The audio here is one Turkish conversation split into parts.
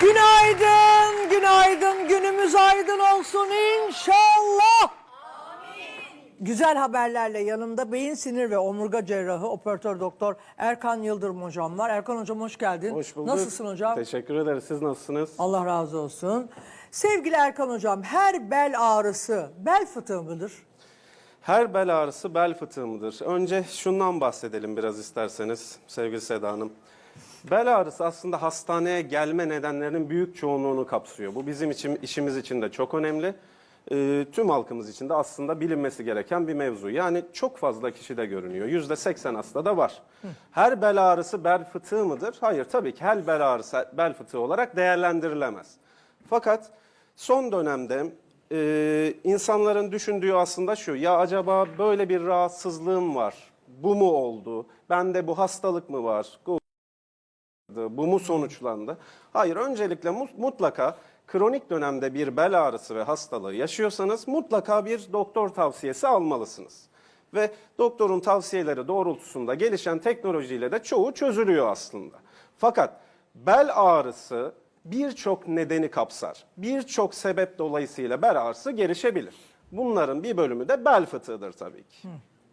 Günaydın, günaydın. Günümüz aydın olsun inşallah. Güzel haberlerle yanımda beyin sinir ve omurga cerrahı operatör doktor Erkan Yıldırım hocam var. Erkan hocam hoş geldin. Hoş bulduk. Nasılsın hocam? Teşekkür ederiz. Siz nasılsınız? Allah razı olsun. Sevgili Erkan hocam her bel ağrısı bel fıtığı mıdır? Her bel ağrısı bel fıtığı mıdır? Önce şundan bahsedelim biraz isterseniz sevgili Seda Hanım. Bel ağrısı aslında hastaneye gelme nedenlerinin büyük çoğunluğunu kapsıyor. Bu bizim için işimiz için de çok önemli. Ee, tüm halkımız için de aslında bilinmesi gereken bir mevzu. Yani çok fazla kişide görünüyor. Yüzde seksen hasta da var. Her bel ağrısı bel fıtığı mıdır? Hayır tabii ki her bel ağrısı bel fıtığı olarak değerlendirilemez. Fakat son dönemde e, insanların düşündüğü aslında şu. Ya acaba böyle bir rahatsızlığım var. Bu mu oldu? Bende bu hastalık mı var? Bu mu sonuçlandı? Hayır, öncelikle mu- mutlaka kronik dönemde bir bel ağrısı ve hastalığı yaşıyorsanız mutlaka bir doktor tavsiyesi almalısınız. Ve doktorun tavsiyeleri doğrultusunda gelişen teknolojiyle de çoğu çözülüyor aslında. Fakat bel ağrısı birçok nedeni kapsar. Birçok sebep dolayısıyla bel ağrısı gelişebilir. Bunların bir bölümü de bel fıtığıdır tabii ki.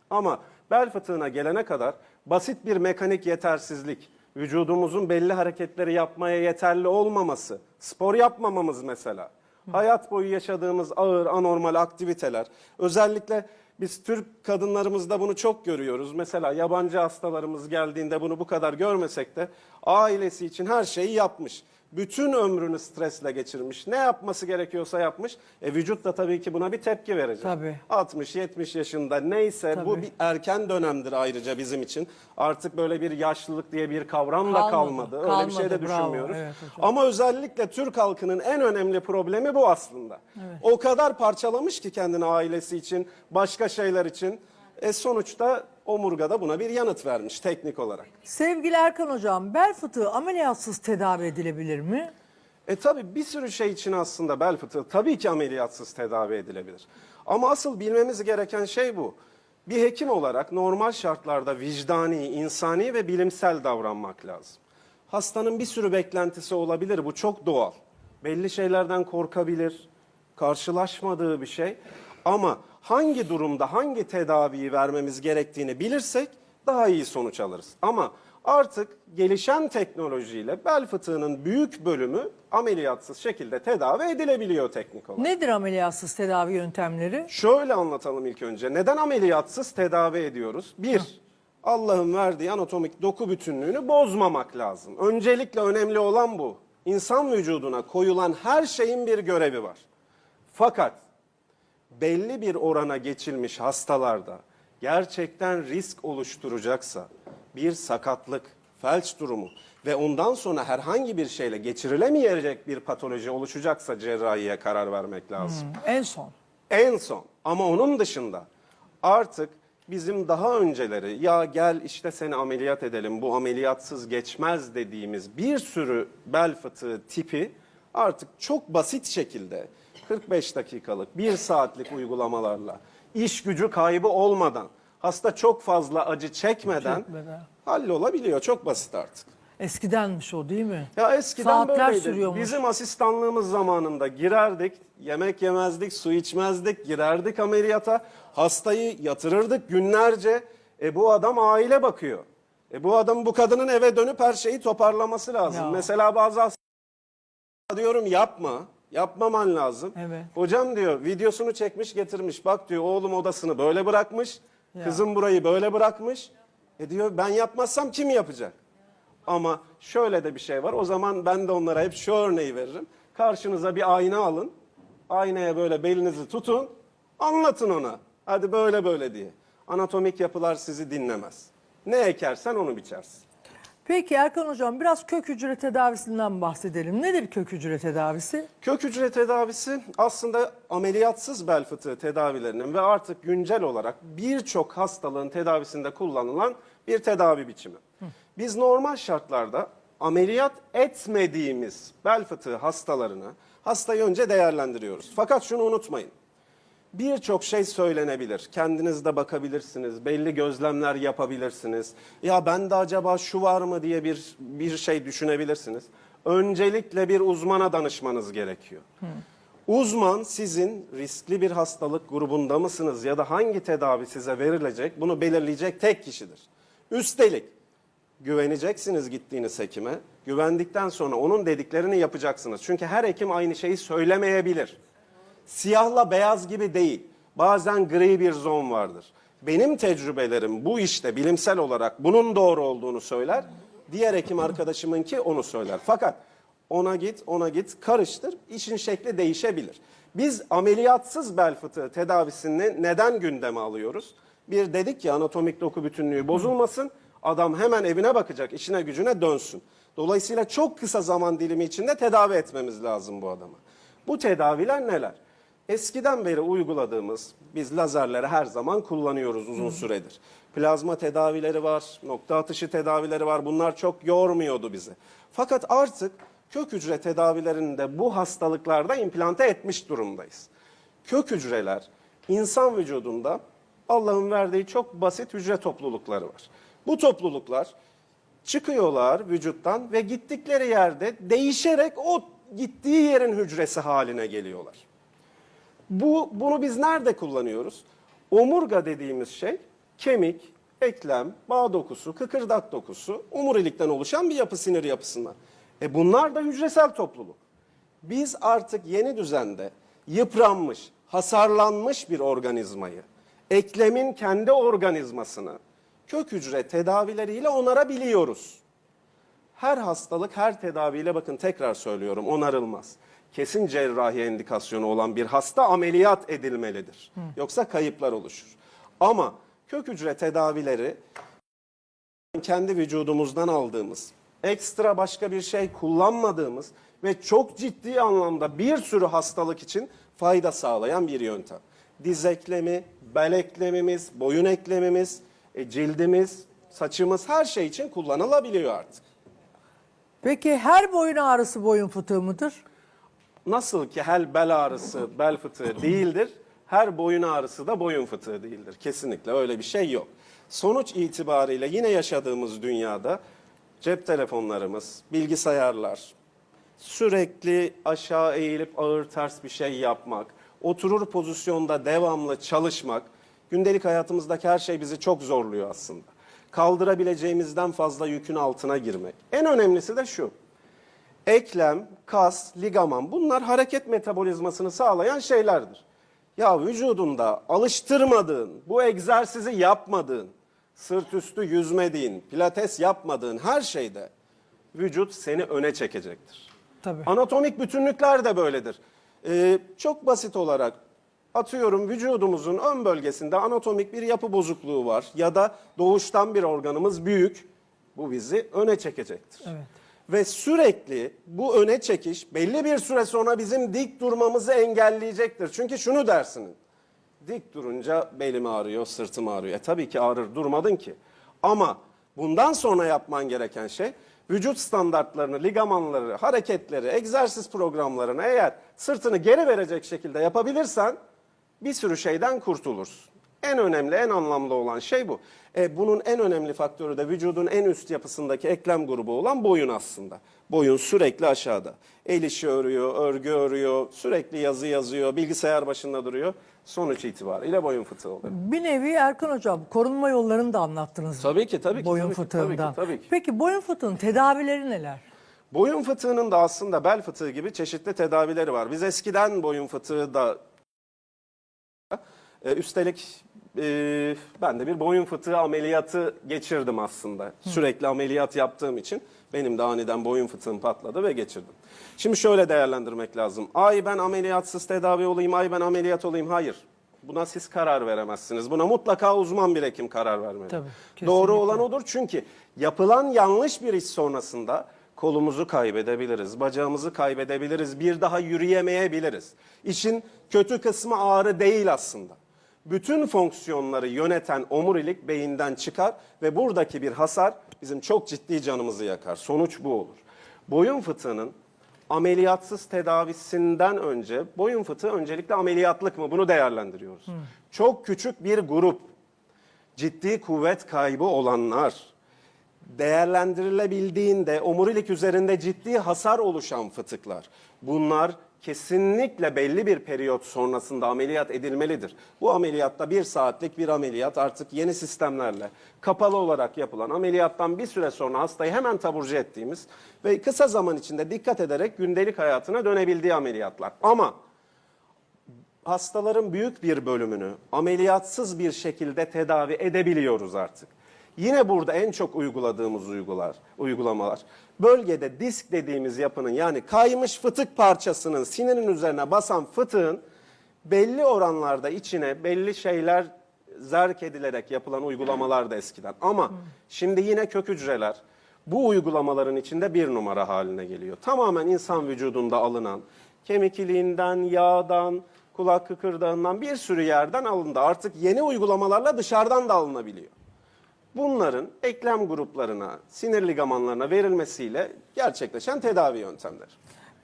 Ama bel fıtığına gelene kadar basit bir mekanik yetersizlik, vücudumuzun belli hareketleri yapmaya yeterli olmaması, spor yapmamamız mesela, hayat boyu yaşadığımız ağır anormal aktiviteler, özellikle biz Türk kadınlarımızda bunu çok görüyoruz. Mesela yabancı hastalarımız geldiğinde bunu bu kadar görmesek de ailesi için her şeyi yapmış. Bütün ömrünü stresle geçirmiş. Ne yapması gerekiyorsa yapmış. E vücut da tabii ki buna bir tepki verecek. Tabii. 60-70 yaşında neyse bu Tabii. bir erken dönemdir ayrıca bizim için. Artık böyle bir yaşlılık diye bir kavram da Kalmadı, kalmadı. Öyle bir şey de bravo. düşünmüyoruz. Evet hocam. Ama özellikle Türk halkının en önemli problemi bu aslında. O kadar parçalamış ki kendini ailesi için, başka şeyler için. E sonuçta omurgada buna bir yanıt vermiş teknik olarak. Sevgili Erkan hocam bel fıtığı ameliyatsız tedavi edilebilir mi? E tabii bir sürü şey için aslında bel fıtığı tabii ki ameliyatsız tedavi edilebilir. Ama asıl bilmemiz gereken şey bu. Bir hekim olarak normal şartlarda vicdani, insani ve bilimsel davranmak lazım. Hastanın bir sürü beklentisi olabilir. Bu çok doğal. Belli şeylerden korkabilir. Karşılaşmadığı bir şey. Ama hangi durumda hangi tedaviyi vermemiz gerektiğini bilirsek daha iyi sonuç alırız. Ama artık gelişen teknolojiyle bel fıtığının büyük bölümü ameliyatsız şekilde tedavi edilebiliyor teknik olarak. Nedir ameliyatsız tedavi yöntemleri? Şöyle anlatalım ilk önce. Neden ameliyatsız tedavi ediyoruz? Bir, Allah'ın verdiği anatomik doku bütünlüğünü bozmamak lazım. Öncelikle önemli olan bu. İnsan vücuduna koyulan her şeyin bir görevi var. Fakat belli bir orana geçilmiş hastalarda gerçekten risk oluşturacaksa bir sakatlık, felç durumu ve ondan sonra herhangi bir şeyle geçirilemeyecek bir patoloji oluşacaksa cerrahiye karar vermek lazım. En son. En son ama onun dışında artık bizim daha önceleri ya gel işte seni ameliyat edelim bu ameliyatsız geçmez dediğimiz bir sürü bel fıtığı tipi artık çok basit şekilde 45 dakikalık, 1 saatlik uygulamalarla iş gücü kaybı olmadan hasta çok fazla acı çekmeden, Çekmeden. hallolabiliyor. Çok basit artık. Eskidenmiş o değil mi? Ya eskiden Saatler böyleydi. sürüyormuş. Bizim asistanlığımız zamanında girerdik, yemek yemezdik, su içmezdik, girerdik ameliyata. Hastayı yatırırdık günlerce. E bu adam aile bakıyor. E bu adam bu kadının eve dönüp her şeyi toparlaması lazım. Ya. Mesela bazı hasta diyorum yapma. Yapmaman lazım. Evet. Hocam diyor videosunu çekmiş getirmiş. Bak diyor oğlum odasını böyle bırakmış. Ya. Kızım burayı böyle bırakmış. E diyor ben yapmazsam kim yapacak? Ama şöyle de bir şey var. O zaman ben de onlara hep şu örneği veririm. Karşınıza bir ayna alın. Aynaya böyle belinizi tutun. Anlatın ona. Hadi böyle böyle diye. Anatomik yapılar sizi dinlemez. Ne ekersen onu biçersin. Peki Erkan hocam biraz kök hücre tedavisinden bahsedelim. Nedir kök hücre tedavisi? Kök hücre tedavisi aslında ameliyatsız bel fıtığı tedavilerinin ve artık güncel olarak birçok hastalığın tedavisinde kullanılan bir tedavi biçimi. Biz normal şartlarda ameliyat etmediğimiz bel fıtığı hastalarını hastayı önce değerlendiriyoruz. Fakat şunu unutmayın. Birçok şey söylenebilir. Kendiniz de bakabilirsiniz. Belli gözlemler yapabilirsiniz. Ya bende acaba şu var mı diye bir bir şey düşünebilirsiniz. öncelikle bir uzmana danışmanız gerekiyor. Uzman sizin riskli bir hastalık grubunda mısınız ya da hangi tedavi size verilecek bunu belirleyecek tek kişidir. Üstelik güveneceksiniz gittiğiniz hekime. Güvendikten sonra onun dediklerini yapacaksınız. Çünkü her hekim aynı şeyi söylemeyebilir. Siyahla beyaz gibi değil. Bazen gri bir zon vardır. Benim tecrübelerim bu işte bilimsel olarak bunun doğru olduğunu söyler. Diğer hekim arkadaşımınki onu söyler. Fakat ona git, ona git, karıştır. işin şekli değişebilir. Biz ameliyatsız bel fıtığı tedavisini neden gündeme alıyoruz? Bir dedik ki anatomik doku bütünlüğü bozulmasın. Adam hemen evine bakacak, işine gücüne dönsün. Dolayısıyla çok kısa zaman dilimi içinde tedavi etmemiz lazım bu adamı. Bu tedaviler neler? Eskiden beri uyguladığımız, biz lazerleri her zaman kullanıyoruz uzun süredir. Plazma tedavileri var, nokta atışı tedavileri var. Bunlar çok yormuyordu bizi. Fakat artık kök hücre tedavilerini de bu hastalıklarda implante etmiş durumdayız. Kök hücreler insan vücudunda Allah'ın verdiği çok basit hücre toplulukları var. Bu topluluklar çıkıyorlar vücuttan ve gittikleri yerde değişerek o gittiği yerin hücresi haline geliyorlar. Bu bunu biz nerede kullanıyoruz? Omurga dediğimiz şey kemik, eklem, bağ dokusu, kıkırdak dokusu, omurilikten oluşan bir yapı sinir yapısından. E bunlar da hücresel topluluk. Biz artık yeni düzende yıpranmış, hasarlanmış bir organizmayı, eklemin kendi organizmasını kök hücre tedavileriyle onarabiliyoruz. Her hastalık her tedaviyle bakın tekrar söylüyorum onarılmaz. Kesin cerrahi endikasyonu olan bir hasta ameliyat edilmelidir. Yoksa kayıplar oluşur. Ama kök hücre tedavileri kendi vücudumuzdan aldığımız, ekstra başka bir şey kullanmadığımız ve çok ciddi anlamda bir sürü hastalık için fayda sağlayan bir yöntem. Diz eklemi, bel eklemimiz, boyun eklemimiz, e, cildimiz, saçımız her şey için kullanılabiliyor artık. Peki her boyun ağrısı boyun fıtığı mıdır? Nasıl ki her bel ağrısı bel fıtığı değildir, her boyun ağrısı da boyun fıtığı değildir. Kesinlikle öyle bir şey yok. Sonuç itibariyle yine yaşadığımız dünyada cep telefonlarımız, bilgisayarlar, sürekli aşağı eğilip ağır ters bir şey yapmak, oturur pozisyonda devamlı çalışmak, gündelik hayatımızdaki her şey bizi çok zorluyor aslında. Kaldırabileceğimizden fazla yükün altına girmek. En önemlisi de şu. Eklem, kas, ligaman bunlar hareket metabolizmasını sağlayan şeylerdir. Ya vücudunda alıştırmadığın, bu egzersizi yapmadığın, sırt üstü yüzmediğin, pilates yapmadığın her şeyde vücut seni öne çekecektir. Tabii. Anatomik bütünlükler de böyledir. Ee, çok basit olarak atıyorum vücudumuzun ön bölgesinde anatomik bir yapı bozukluğu var ya da doğuştan bir organımız büyük. Bu bizi öne çekecektir. Evet. Ve sürekli bu öne çekiş belli bir süre sonra bizim dik durmamızı engelleyecektir. Çünkü şunu dersiniz. Dik durunca belim ağrıyor, sırtım ağrıyor. E tabii ki ağrır, durmadın ki. Ama bundan sonra yapman gereken şey vücut standartlarını, ligamanları, hareketleri, egzersiz programlarını eğer sırtını geri verecek şekilde yapabilirsen bir sürü şeyden kurtulursun. En önemli, en anlamlı olan şey bu. E, bunun en önemli faktörü de vücudun en üst yapısındaki eklem grubu olan boyun aslında. Boyun sürekli aşağıda. El işi örüyor, örgü örüyor, sürekli yazı yazıyor, bilgisayar başında duruyor. Sonuç itibariyle boyun fıtığı oluyor. Bir nevi Erkan Hocam korunma yollarını da anlattınız. Tabii ki, tabii ki, Boyun tabii ki, fıtığından. tabii ki, tabii ki. Peki boyun fıtığının tedavileri neler? Boyun fıtığının da aslında bel fıtığı gibi çeşitli tedavileri var. Biz eskiden boyun fıtığı da e, üstelik e, ben de bir boyun fıtığı ameliyatı geçirdim aslında. Sürekli ameliyat yaptığım için benim de aniden boyun fıtığım patladı ve geçirdim. Şimdi şöyle değerlendirmek lazım. Ay ben ameliyatsız tedavi olayım, ay ben ameliyat olayım. Hayır. Buna siz karar veremezsiniz. Buna mutlaka uzman bir hekim karar vermeli. Tabii, Doğru olan odur çünkü yapılan yanlış bir iş sonrasında kolumuzu kaybedebiliriz, bacağımızı kaybedebiliriz, bir daha yürüyemeyebiliriz. İşin kötü kısmı ağrı değil aslında. Bütün fonksiyonları yöneten omurilik beyinden çıkar ve buradaki bir hasar bizim çok ciddi canımızı yakar. Sonuç bu olur. Boyun fıtığının ameliyatsız tedavisinden önce boyun fıtığı öncelikle ameliyatlık mı bunu değerlendiriyoruz. Çok küçük bir grup ciddi kuvvet kaybı olanlar, değerlendirilebildiğinde omurilik üzerinde ciddi hasar oluşan fıtıklar. Bunlar kesinlikle belli bir periyot sonrasında ameliyat edilmelidir. Bu ameliyatta bir saatlik bir ameliyat artık yeni sistemlerle kapalı olarak yapılan ameliyattan bir süre sonra hastayı hemen taburcu ettiğimiz ve kısa zaman içinde dikkat ederek gündelik hayatına dönebildiği ameliyatlar. Ama hastaların büyük bir bölümünü ameliyatsız bir şekilde tedavi edebiliyoruz artık. Yine burada en çok uyguladığımız uygular, uygulamalar bölgede disk dediğimiz yapının yani kaymış fıtık parçasının sinirin üzerine basan fıtığın belli oranlarda içine belli şeyler zerk edilerek yapılan uygulamalar da eskiden. Ama şimdi yine kök hücreler bu uygulamaların içinde bir numara haline geliyor. Tamamen insan vücudunda alınan kemik iliğinden, yağdan, kulak kıkırdağından bir sürü yerden alındı. Artık yeni uygulamalarla dışarıdan da alınabiliyor. Bunların eklem gruplarına, sinir ligamanlarına verilmesiyle gerçekleşen tedavi yöntemleri.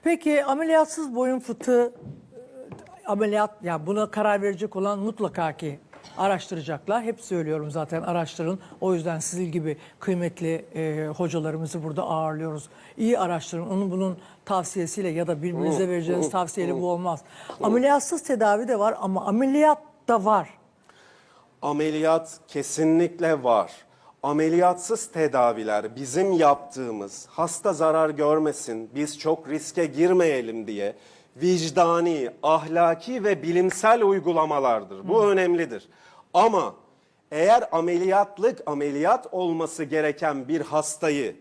Peki ameliyatsız boyun fıtığı e, ameliyat ya buna karar verecek olan mutlaka ki araştıracaklar. Hep söylüyorum zaten araştırın. O yüzden sizin gibi kıymetli e, hocalarımızı burada ağırlıyoruz. İyi araştırın. Onun bunun tavsiyesiyle ya da birbirinize vereceğiniz tavsiyeyle bu olmaz. Ameliyatsız tedavi de var ama ameliyat da var. Ameliyat kesinlikle var. Ameliyatsız tedaviler bizim yaptığımız hasta zarar görmesin, biz çok riske girmeyelim diye vicdani, ahlaki ve bilimsel uygulamalardır. Bu önemlidir. Ama eğer ameliyatlık ameliyat olması gereken bir hastayı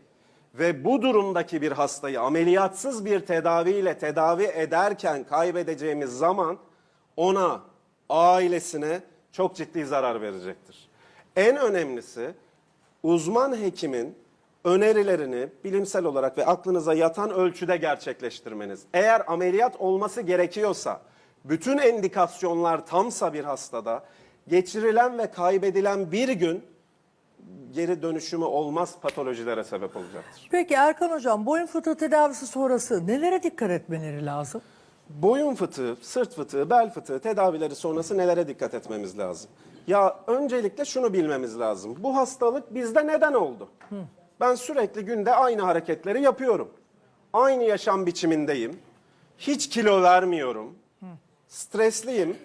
ve bu durumdaki bir hastayı ameliyatsız bir tedaviyle tedavi ederken kaybedeceğimiz zaman ona, ailesine çok ciddi zarar verecektir. En önemlisi uzman hekimin önerilerini bilimsel olarak ve aklınıza yatan ölçüde gerçekleştirmeniz. Eğer ameliyat olması gerekiyorsa, bütün endikasyonlar tamsa bir hastada geçirilen ve kaybedilen bir gün geri dönüşümü olmaz patolojilere sebep olacaktır. Peki Erkan Hocam boyun fıtığı tedavisi sonrası nelere dikkat etmeleri lazım? Boyun fıtığı, sırt fıtığı, bel fıtığı tedavileri sonrası nelere dikkat etmemiz lazım? Ya öncelikle şunu bilmemiz lazım. Bu hastalık bizde neden oldu? Ben sürekli günde aynı hareketleri yapıyorum. Aynı yaşam biçimindeyim. Hiç kilo vermiyorum. Stresliyim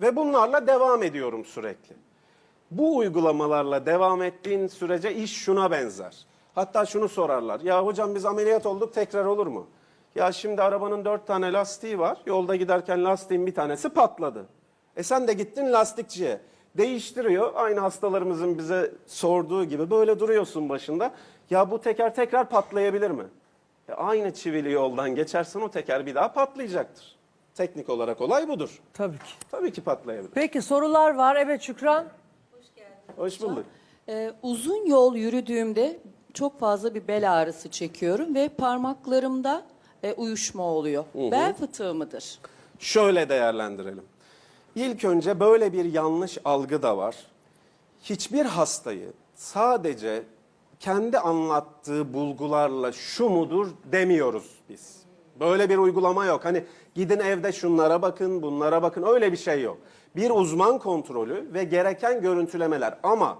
ve bunlarla devam ediyorum sürekli. Bu uygulamalarla devam ettiğin sürece iş şuna benzer. Hatta şunu sorarlar. Ya hocam biz ameliyat olduk tekrar olur mu? Ya şimdi arabanın dört tane lastiği var. Yolda giderken lastiğin bir tanesi patladı. E sen de gittin lastikçiye. Değiştiriyor. Aynı hastalarımızın bize sorduğu gibi böyle duruyorsun başında. Ya bu teker tekrar patlayabilir mi? E aynı çivili yoldan geçersen o teker bir daha patlayacaktır. Teknik olarak olay budur. Tabii ki. Tabii ki patlayabilir. Peki sorular var. Evet Şükran. Hoş bulduk. Ee, uzun yol yürüdüğümde çok fazla bir bel ağrısı çekiyorum ve parmaklarımda e, uyuşma oluyor. Bel fıtığı mıdır? Şöyle değerlendirelim. İlk önce böyle bir yanlış algı da var. Hiçbir hastayı sadece kendi anlattığı bulgularla şu mudur demiyoruz biz. Böyle bir uygulama yok. Hani gidin evde şunlara bakın, bunlara bakın öyle bir şey yok. Bir uzman kontrolü ve gereken görüntülemeler ama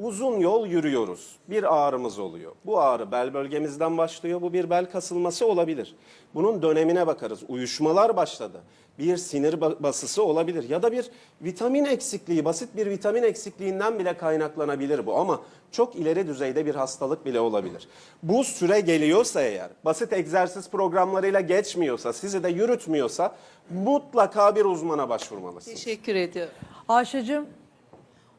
uzun yol yürüyoruz. Bir ağrımız oluyor. Bu ağrı bel bölgemizden başlıyor. Bu bir bel kasılması olabilir. Bunun dönemine bakarız. Uyuşmalar başladı. Bir sinir ba- basısı olabilir ya da bir vitamin eksikliği, basit bir vitamin eksikliğinden bile kaynaklanabilir bu ama çok ileri düzeyde bir hastalık bile olabilir. Bu süre geliyorsa eğer, basit egzersiz programlarıyla geçmiyorsa, sizi de yürütmüyorsa mutlaka bir uzmana başvurmalısınız. Teşekkür ediyorum. Ayşe'cim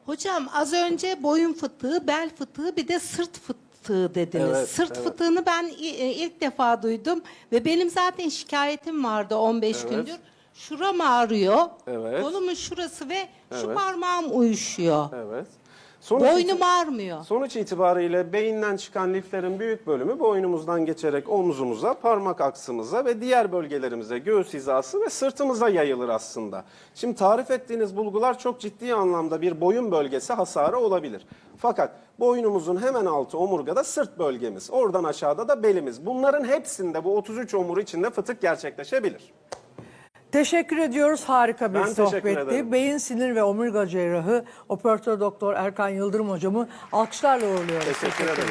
Hocam az önce boyun fıtığı, bel fıtığı bir de sırt fıtığı dediniz. Evet, sırt evet. fıtığını ben e, ilk defa duydum ve benim zaten şikayetim vardı 15 Evet. gündür. Şuram ağrıyor. Evet. Kolumun şurası ve şu Evet. parmağım uyuşuyor. Evet. Sonuç Boynum ağrmıyor. Sonuç itibariyle beyinden çıkan liflerin büyük bölümü boynumuzdan geçerek omzumuza, parmak aksımıza ve diğer bölgelerimize, göğüs hizası ve sırtımıza yayılır aslında. Şimdi tarif ettiğiniz bulgular çok ciddi anlamda bir boyun bölgesi hasarı olabilir. Fakat boynumuzun hemen altı omurgada sırt bölgemiz, oradan aşağıda da belimiz. Bunların hepsinde bu 33 omur içinde fıtık gerçekleşebilir. Teşekkür ediyoruz. Harika bir Ben sohbetti. Beyin, sinir ve omurga cerrahı operatör doktor Erkan Yıldırım hocamı alkışlarla uğurluyoruz. Teşekkür ederim.